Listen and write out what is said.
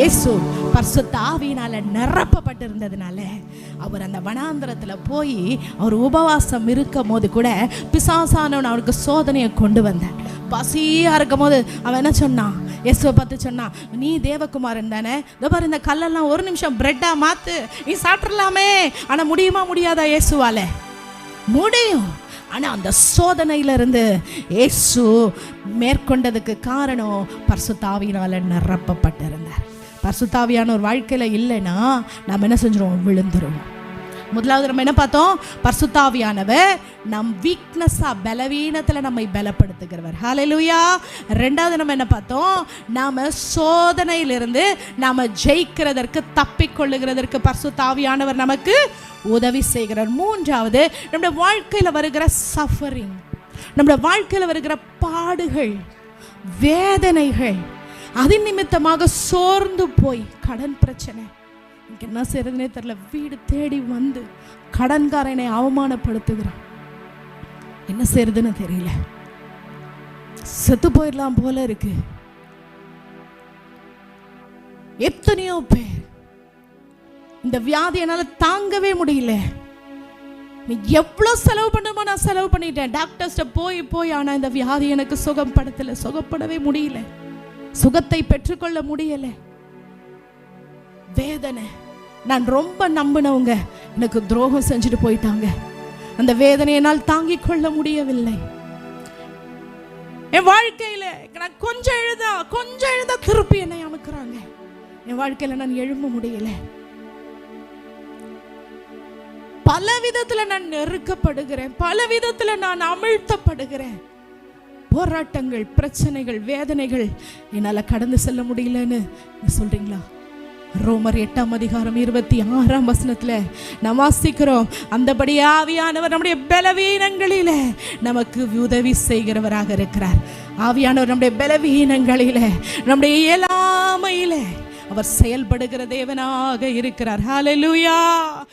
இயேசு பரிசுத்த ஆவியினால நிரப்பப்பட்டிருந்ததுனால அவர் அந்த வனாந்திரத்தில் போய் அவர் உபவாசம் இருக்கும் போது கூட பிசாசானவன் அவருக்கு சோதனையை கொண்டு வந்தார் பசியாக இருக்கும் போது அவன் என்ன சொன்னான்? இயேசுவை பார்த்து சொன்னான் நீ தேவகுமாரன் தானே? இதோ பாரு இந்த கல்லெல்லாம் ஒரு நிமிஷம் பிரெட்டாக மாற்று நீ சாப்பிட்றலாமே ஆனால் முடியுமா முடியாதா இயேசுவால? முடியும். ஆனால் அந்த சோதனையில இருந்து இயேசு மேற்கொண்டதுக்கு காரணம் பரிசுத்தாவியினால நிரப்பப்பட்டிருந்தார். பரிசுத்தாவியான ஒரு வாழ்க்கையில் இல்லைன்னா நம்ம என்ன செஞ்சிருவோம்? விழுந்துருவோம். முதலாவது நம்ம என்ன பார்த்தோம்? பர்சுத்தாவியானவர் நம் வீக்னஸா பலவீனத்தில் நம்மை பலப்படுத்துகிறவர். ஹalleluya ரெண்டாவது நம்ம என்ன பார்த்தோம்? நாம் சோதனையிலிருந்து நாம் ஜெயிக்கிறதற்கு தப்பிக்கொள்ளுகிறதற்கு பர்சுத்தாவியானவர் நமக்கு உதவி செய்கிறார். மூன்றாவது நம்முடைய வாழ்க்கையில் வருகிற சஃபரிங் நம்முடைய வாழ்க்கையில் வருகிற பாடுகள் வேதனைகள் அதன் நிமித்தமாக சோர்ந்து போய் கடன் பிரச்சனை. எனக்கு என்ன செய்யறதுனே தெரியல. வீடு தேடி வந்து கடன்காரனை அவமானப்படுத்துகிறான். என்ன செய்யறதுன்னு தெரியல. செத்து போயிடலாம் போல இருக்கு. எத்தனையோ பேர் இந்த வியாதி என்னால தாங்கவே முடியல. நீ எவ்வளவு செலவு பண்ணுமோ நான் செலவு பண்ணிட்டேன். டாக்டர்ஸ்ட போய் போய் ஆனா இந்த வியாதி எனக்கு சுகம் படுத்தல சுகப்படவே முடியல. சுகத்தை பெற்றுக்கொள்ள முடியல. வேதனை. நான் ரொம்ப நம்பினவங்க எனக்கு துரோகம் செஞ்சுட்டு போயிட்டாங்க. அந்த வேதனையினால் என்னால் தாங்கிக் கொள்ள முடியவில்லை. என் வாழ்க்கையில நான் கொஞ்சம் எழுதா கொஞ்சம் எழுதா திருப்பி என்னை அமுக்குறாங்க. என் வாழ்க்கையில நான் எழும்ப முடியல. பல விதத்துல நான் நெருக்கப்படுகிறேன். பல விதத்துல நான் அமிழ்த்தப்படுகிறேன். போராட்டங்கள் பிரச்சனைகள் வேதனைகள். என்னால் கடந்து செல்ல முடியலன்னு சொல்கிறீங்களா ரோமர் எட்டாம் அதிகாரம் இருபத்தி ஆறாம் வசனத்தில் நாம் வாசிக்கிறோம் அந்தபடி ஆவியானவர் நம்முடைய பலவீனங்களில நமக்கு உதவி செய்கிறவராக இருக்கிறார். ஆவியானவர் நம்முடைய பலவீனங்களில நம்முடைய இயலாமையில அவர் செயல்படுகிற தேவனாக இருக்கிறார். ஹalleluya